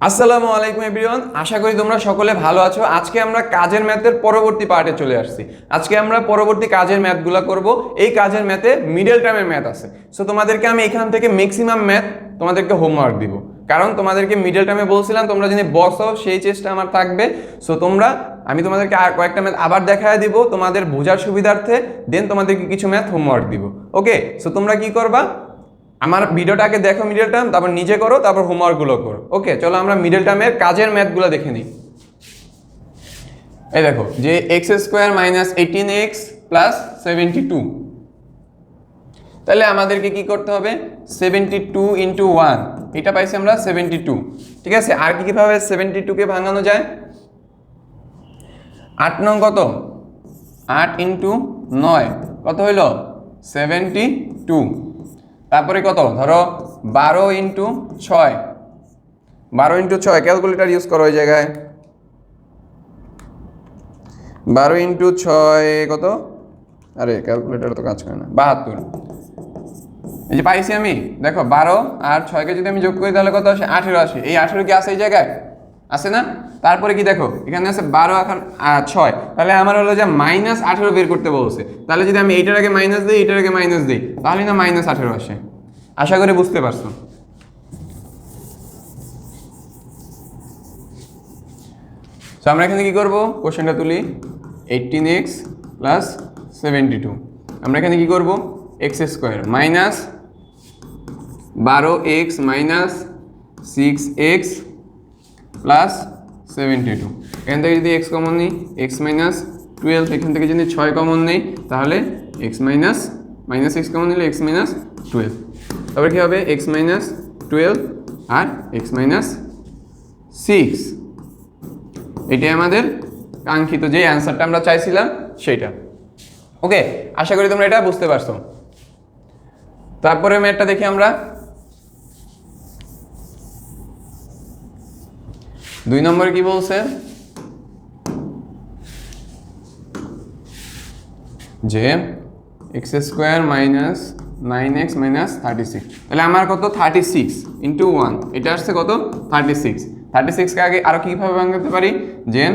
আসসালামু আলাইকুম এভরিওয়ান আশা করি তোমরা সকলে ভালো আছো। আজকে আমরা কাজের ম্যাথের পরবর্তী পার্টে চলে আসছি। আজকে আমরা পরবর্তী কাজের ম্যাথগুলো করব। এই কাজের ম্যাথে মিডল টার্মের ম্যাথ আছে। সো তোমাদেরকে আমি এখান থেকে ম্যাক্সিমাম ম্যাথ তোমাদেরকে হোমওয়ার্ক দিব। কারণ তোমাদেরকে মিডল টার্মে বলছিলাম, তোমরা যদি বস সেই চেষ্টা আমার থাকবে। সো তোমরা, আমি তোমাদেরকে আর কয়েকটা ম্যাথ আবার দেখায় দিব। তোমাদের বোঝার সুবিধার্থে দেন তোমাদেরকে কিছু ম্যাথ হোমওয়ার্ক দিব। ওকে সো তোমরা কি করবা? আমার ভিডিওটাকে দেখো মিডল টার্ম তারপর নিজে করো, তারপর হোমওয়ার্কগুলো করো। ওকে চলো আমরা মিডল টার্মের কাজের ম্যাথগুলো দেখে নিই। এই দেখো, যে x square minus eighteen x plus seventy two তাহলে আমাদেরকে কি করতে হবে? সেভেন্টি টু ইন্টু ওয়ান এটা পাইছি আমরা সেভেন্টি টু ঠিক আছে? আর কি কীভাবে সেভেন্টি টুকে ভাঙানো যায়? আট নং কত? আট ইন্টু নয়। কত হইল? সেভেন্টি টু তারপরে কত? ধরো বারো ইন্টু ছয়। বারো ইন্টু ছয় ক্যালকুলেটার ইউজ করো ওই জায়গায়। বারো ইন্টু ছয় কত? আরে ক্যালকুলেটার তো কাজ করে না। বাহাত্তর। এই যে পাইছি আমি, দেখো বারো আর ছয়কে যদি আমি যোগ করি তাহলে কত আসে? আঠেরো আসে। এই আঠেরো কি আছে এই জায়গায়? আছে না? তারপরে কি দেখো, এখানে আছে বারো এখন ছয়। তাহলে আমার হলো যে মাইনাস আঠেরো বের করতে বলছে। তাহলে যদি আমি এইটার আগে মাইনাস দিই, এইটার আগে মাইনাস দিই তাহলে না মাইনাস আঠেরো আসে। আশা করি বুঝতে পারছ। তো আমরা এখানে কি করব? কোশ্চেনটা তুলি। Eighteen x plus seventy two আমরা এখানে কি করব? এক্স স্কোয়ার মাইনাস বারো x minus six x plus seventy two এখান থেকে যদি এক্স কমন নিই এক্স মাইনাস টুয়েলভ এখান থেকে যদি ছয় কমন নেই, তাহলে x minus minus x common নিলে এক্স মাইনাস টুয়েলভ তারপরে কী হবে? এক্স মাইনাস টুয়েলভ আর এক্স মাইনাস সিক্স এটাই আমাদের কাঙ্ক্ষিত যে অ্যান্সারটা আমরা চাইছিলাম, সেইটা। ওকে আশা করি তোমরা এটা বুঝতে পারছ। তারপরে ম্যাটটা দেখি আমরা। দুই নম্বরে কি বলছে? যে x square minus nine x minus thirty six তাহলে আমার কত? থার্টি সিক্স ইন্টু ওয়ান এটা আসছে কত? থার্টি সিক্স থার্টি সিক্সকে আগে আরও কীভাবে ভাঙতে পারি? যে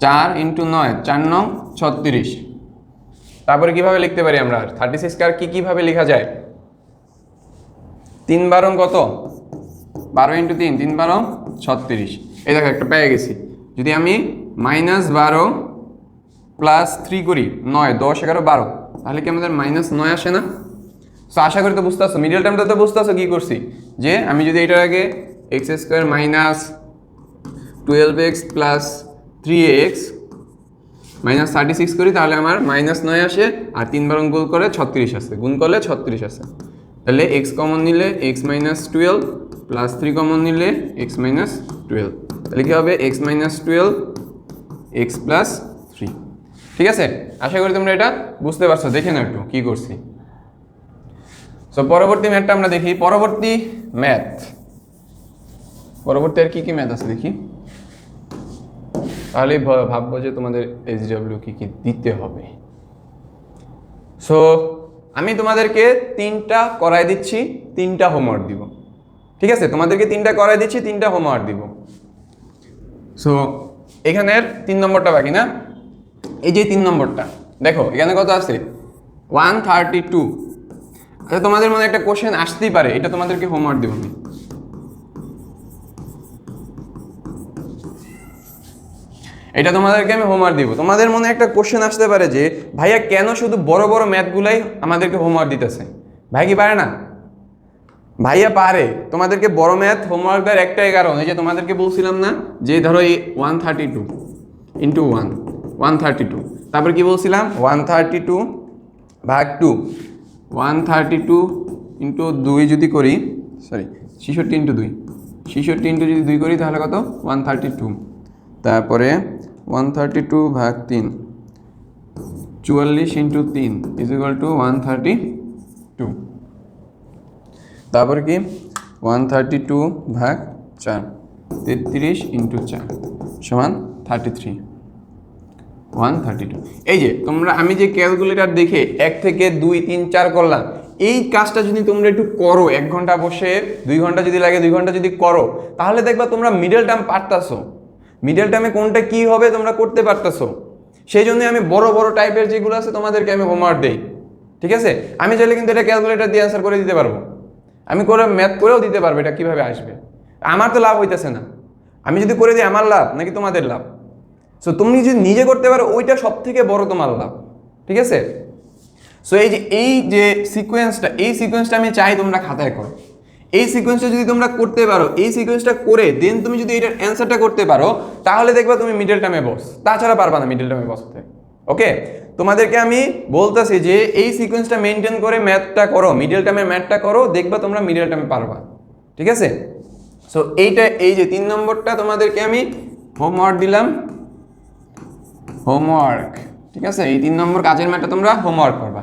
চার ইন্টু নয়, চার নং ছত্রিশ। তারপরে কীভাবে লিখতে পারি আমরা? থার্টি সিক্সকে আর কী কীভাবে লেখা যায়? তিন বারং কত? বারো ইন্টু তিন তিন বারো ছত্রিশ। এই দেখো, একটা পেয়ে গেছি। যদি আমি মাইনাস বারো প্লাস থ্রি করি, নয়, দশ, এগারো, বারো। তাহলে কি আমাদের মাইনাস নয় আসে না? তো আশা করি তো বুঝতে পারছ। মিডিল টার্মটা তো বুঝতে পারছ কী করছি? যে আমি যদি এটার আগে x square minus twelve x plus three x minus thirty six করি, তাহলে আমার মাইনাস নয় আসে আর তিনবার গুণ করে ছত্রিশ আসে। গুণ করলে ছত্রিশ আসে। তাহলে এক্স কমন নিলে x minus twelve plus three common নিলে এক্স মাইনাস টুয়েলভ তাহলে কী হবে? X minus twelve x plus ঠিক আছে? আশা করি তোমরা এটা বুঝতে পারছ। দেখে নাও একটু কী করছি। সো পরবর্তী ম্যাথটা আমরা দেখি। পরবর্তী ম্যাথ পরবর্তী আর কী কী ম্যাথ আছে দেখি? তাহলেই ভাববো যে তোমাদের এইচডব্লিউ কী কী দিতে হবে। সো আমি তোমাদেরকে তিনটা করাই দিচ্ছি, তিনটা হোমওয়ার্ক দিব। ঠিক আছে? তোমাদেরকে তিনটা করাই দিচ্ছি, তিনটা হোমওয়ার্ক দিব। সো এখানের তিন নম্বরটা বাকি না? এই যে তিন নম্বরটা, দেখো, এখানে কত আছে? ওয়ান থার্টি টু আচ্ছা তোমাদের মনে একটা কোশ্চেন আসতেই পারে, এটা তোমাদেরকে হোমওয়ার্ক দেবো আমি। এটা তোমাদেরকে আমি হোমওয়ার্ক দিব। তোমাদের মনে একটা কোশ্চেন আসতে পারে যে, ভাইয়া, কেন শুধু বড় বড় ম্যাথগুলাই আমাদেরকে হোমওয়ার্ক দিতেছে? ভাই কি পারে না? ভাইয়া পারে। তোমাদেরকে বড় ম্যাথ হোমওয়ার্ক দেওয়ার একটাই কারণ, এই যে তোমাদেরকে বলছিলাম না, যে ধরো এই one thirty two into one one thirty two তারপর কি বলছিলাম? ওয়ান থার্টি টু ভাগ two one thirty two into দুই যদি করি সরি ছিষট্টি ইন্টু দুই। ছিষট্টি ইন্টু যদি দুই করি তাহলে কত? ওয়ান থার্টি টু তারপরে ওয়ান থার্টি টু ভাগ তিন। চুয়াল্লিশ ইন্টু তিন is equal to one thirty two তারপর কি? ওয়ান থার্টি টু ভাগ চার। তেত্রিশ ইন্টু চার সমান thirty three one thirty two এই যে, তোমরা, আমি যে ক্যালকুলেটার দেখে এক থেকে দুই, তিন, চার করলাম, এই কাজটা যদি তোমরা একটু করো, এক ঘণ্টা বসে, দুই ঘণ্টা যদি লাগে, দুই ঘণ্টা যদি করো, তাহলে দেখবা তোমরা মিডল টার্ম পারতাছো। মিডল টার্মে কোনটা কি হবে তোমরা করতে পারতাছো। সেই জন্য আমি বড় বড় টাইপের যেগুলো আছে তোমাদেরকে আমি হোমওয়ার্ক দিই। ঠিক আছে? আমি চাইলে কিন্তু এটা ক্যালকুলেটার দিয়ে অ্যান্সার করে দিতে পারব। আমি করে ম্যাথ করেও দিতে পারব এটা কীভাবে আসবে। আমার তো লাভ হইতেছে না। আমি যদি করে দিই, আমার লাভ নাকি তোমাদের লাভ? সো তুমি যদি নিজে করতে পারো, ওইটা সব থেকে বড় তোমার লাভ। ঠিক আছে? সো এই যে এই যে সিকোয়েন্সটা এই সিকোয়েন্সটা আমি চাই তোমরা খাতায় করো। এই সিকোয়েন্সটা যদি তোমরা করতে পারো, এই সিকোয়েন্সটা করে দেন তুমি যদি এটার অ্যান্সারটা করতে পারো, তাহলে দেখবা তুমি মিডল টার্মে বস তাছাড়া পারবা না মিডল টার্মে বসতে ওকে তোমাদেরকে আমি বলতেছি যে, এই সিকোয়েন্সটা মেনটেন করে ম্যাথটা করো মিডল টার্মে ম্যাথটা করো, দেখবা তোমরা মিডল টার্মে পারবা। ঠিক আছে? সো এইটা, এই যে তিন নম্বরটা তোমাদেরকে আমি হোমওয়ার্ক দিলাম। হোমওয়ার্ক। ঠিক আছে? এই তিন নম্বর কাজের ম্যাটটা তোমরা হোমওয়ার্ক করবা।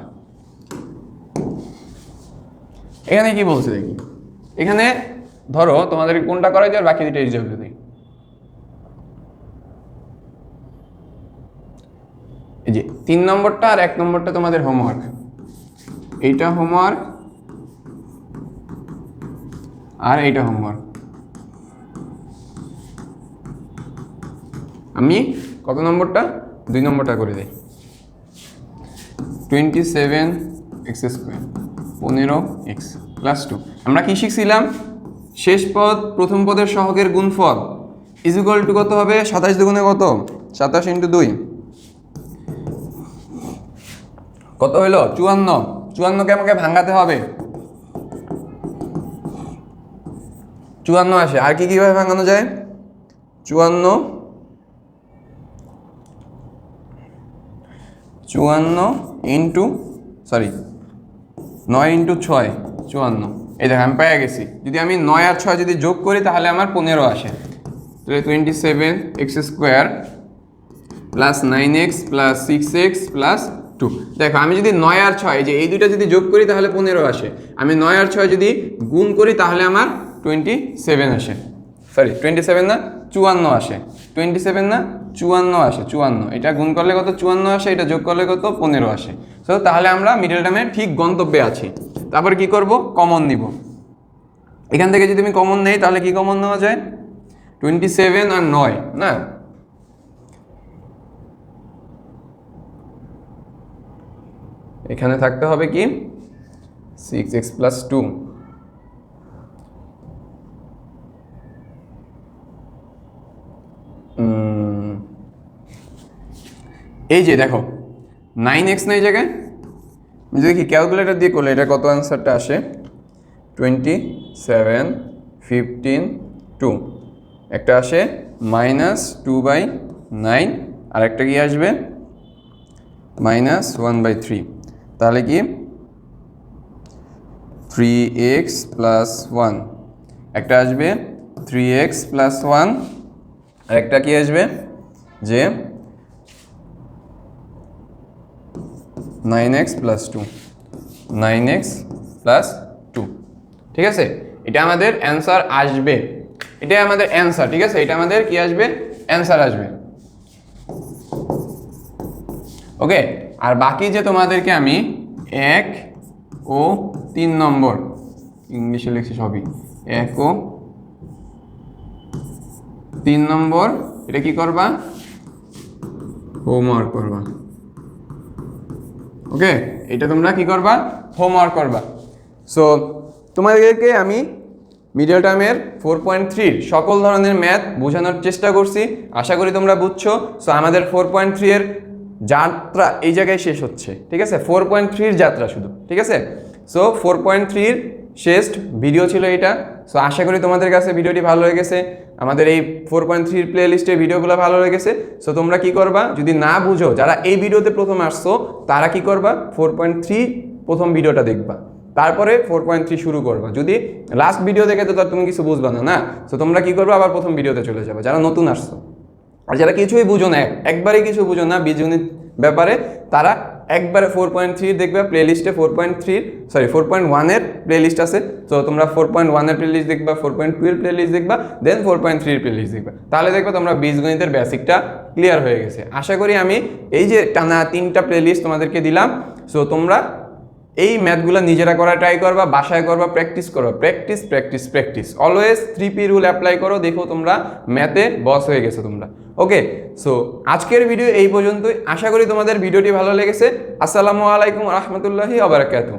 এখানে কি বলছে দেখি? এখানে ধরো তোমাদের কোনটা করাই আর বাকি দুটো রিজার্ভ দিই। এই যে তিন নম্বরটা আর এক নম্বরটা তোমাদের হোমওয়ার্ক। এইটা হোমওয়ার্ক আর এইটা হোমওয়ার্ক। আমি কত নম্বরটা? দুই নম্বরটা করে দিই। টোয়েন্টি সেভেন এক্স স্কোয়ার পনেরো এক্স প্লাস টু আমরা কি শিখছিলাম? শেষ পদ, প্রথম পদের সহগের গুণফল ইজুকাল টু কত হবে? সাতাশ দুগুণে কত? সাতাশ ইন্টু দুই। কত হইল? চুয়ান্ন। চুয়ান্নকে আমাকে ভাঙাতে হবে। চুয়ান্ন আসে। আর কি কীভাবে ভাঙানো যায়? চুয়ান্ন চুয়ান্ন ইন্টু সরি নয় ইন্টু ছয়, চুয়ান্ন। এই দেখ, আমি পেয়ে গেছি। যদি আমি নয় আর ছয় যদি যোগ করি, তাহলে আমার পনেরো আসে। তাহলে twenty seven x square plus nine x plus six x plus two দেখো, আমি যদি নয় আর ছয় যে এই দুইটা যদি যোগ করি, তাহলে পনেরো আসে। আমি নয় আর ছয় যদি গুণ করি, তাহলে আমার টোয়েন্টি সেভেন আসে। সরি টোয়েন্টি সেভেন না? চুয়ান্ন আসে। টোয়েন্টি সেভেন না, চুয়ান্ন আসে, চুয়ান্ন। এটা গুণ করলে কত? চুয়ান্ন আসে, এটা যোগ করলে কত? পনেরো আসে। সো তাহলে আমরা মিডল টার্মে ঠিক গন্তব্যে আছি। তারপর কি করব? কমন নিব। এখান থেকে যদি আমি কমন নেই, তাহলে কি কমন নেওয়া যায়? টোয়েন্টি সেভেন আর নয়, না? এখানে থাকতে হবে কি? সিক্স এক্স প্লাস টু এই যে দেখো নাইন এক্স না এই জায়গায়? যদি কি ক্যালকুলেটর দিয়ে করলে এটা কত অ্যান্সারটা আসে? টোয়েন্টি সেভেন ফিফটিন টু একটা আসে মাইনাস টু বাই নাইন আর একটা কি আসবে? মাইনাস ওয়ান বাই থ্রি তাহলে কি? থ্রি এক্স প্লাস ওয়ান একটা আসবে থ্রি এক্স প্লাস ওয়ান আর একটা কি আসবে? যে nine x plus two. Nine x plus two. ঠিক আছে? এটা আমাদের অ্যান্সার আসবে। এটাই আমাদের অ্যান্সার, ঠিক আছে? এটা আমাদের কি আসবে? অ্যান্সার আসবে। ওকে? আর বাকি যে তোমাদেরকে আমি এক ও তিন নম্বর, ইংলিশে লিখছি সবই। এক ও তিন নম্বর, এটা কি করবা? হোমওয়ার্ক করবা। ওকে এটা তোমরা কি করবা? হোমওয়ার্ক করবা। সো তোমাদেরকে আমি মিডিয়াল টার্মের ফোর পয়েন্ট থ্রির সকল ধরনের ম্যাথ বোঝানোর চেষ্টা করছি। আশা করি তোমরা বুঝছ। সো আমাদের ফোর পয়েন্ট থ্রিয়ের যাত্রা এই জায়গায় শেষ হচ্ছে। ঠিক আছে? ফোর পয়েন্ট থ্রির যাত্রা শুধু। ঠিক আছে? সো ফোর পয়েন্ট থ্রির শেষ ভিডিও ছিল এটা। সো আশা করি তোমাদের কাছে ভিডিওটি ভালো লেগেছে। আমাদের এই ফোর পয়েন্ট থ্রির প্লে লিস্টের ভিডিওগুলো ভালো লেগেছে। সো তোমরা কি করবা? যদি না বুঝো, যারা এই ভিডিওতে প্রথম আসছো, তারা কি করবা? ফোর পয়েন্ট থ্রি প্রথম ভিডিওটা দেখবা। তারপরে ফোর পয়েন্ট থ্রি শুরু করবা। যদি লাস্ট ভিডিও দেখে তো তুমি কিছু বুঝবা না না? সো তোমরা কি করবে? আবার প্রথম ভিডিওতে চলে যাবে, যারা নতুন আসছো। আর যারা কিছুই বুঝো না একবারে কিছু বুঝো না বীজগণিত ব্যাপারে, তারা একবারে ফোর পয়েন্ট থ্রি দেখবে প্লে লিস্টে ফোর পয়েন্ট থ্রির সরি ফোর পয়েন্ট ওয়ানের প্লে লিস্ট আছে। তো তোমরা ফোর পয়েন্ট ওয়ানের প্লে লিস্ট দেখবা ফোর পয়েন্ট টু এর প্লে লিস্ট দেখবা দেন ফোর পয়েন্ট থ্রির প্লে লিস্ট দেখবা। তাহলে দেখবে তোমরা বীজগণিতের বেসিকটা ক্লিয়ার হয়ে গেছে। আশা করি আমি এই যে টানা তিনটা প্লে লিস্ট তোমাদেরকে দিলাম। সো তোমরা এই ম্যাথগুলো নিজেরা করা ট্রাই করবা, বাসায় করবা প্র্যাকটিস করবা। Practice practice practice always three P rule apply করো, দেখো তোমরা ম্যাথে বস হয়ে গেছো তোমরা। ওকে সো আজকের ভিডিও এই পর্যন্তই। আশা করি তোমাদের ভিডিওটি ভালো লেগেছে। আসসালামু আলাইকুম রহমতুল্লাহি আবরাকাতু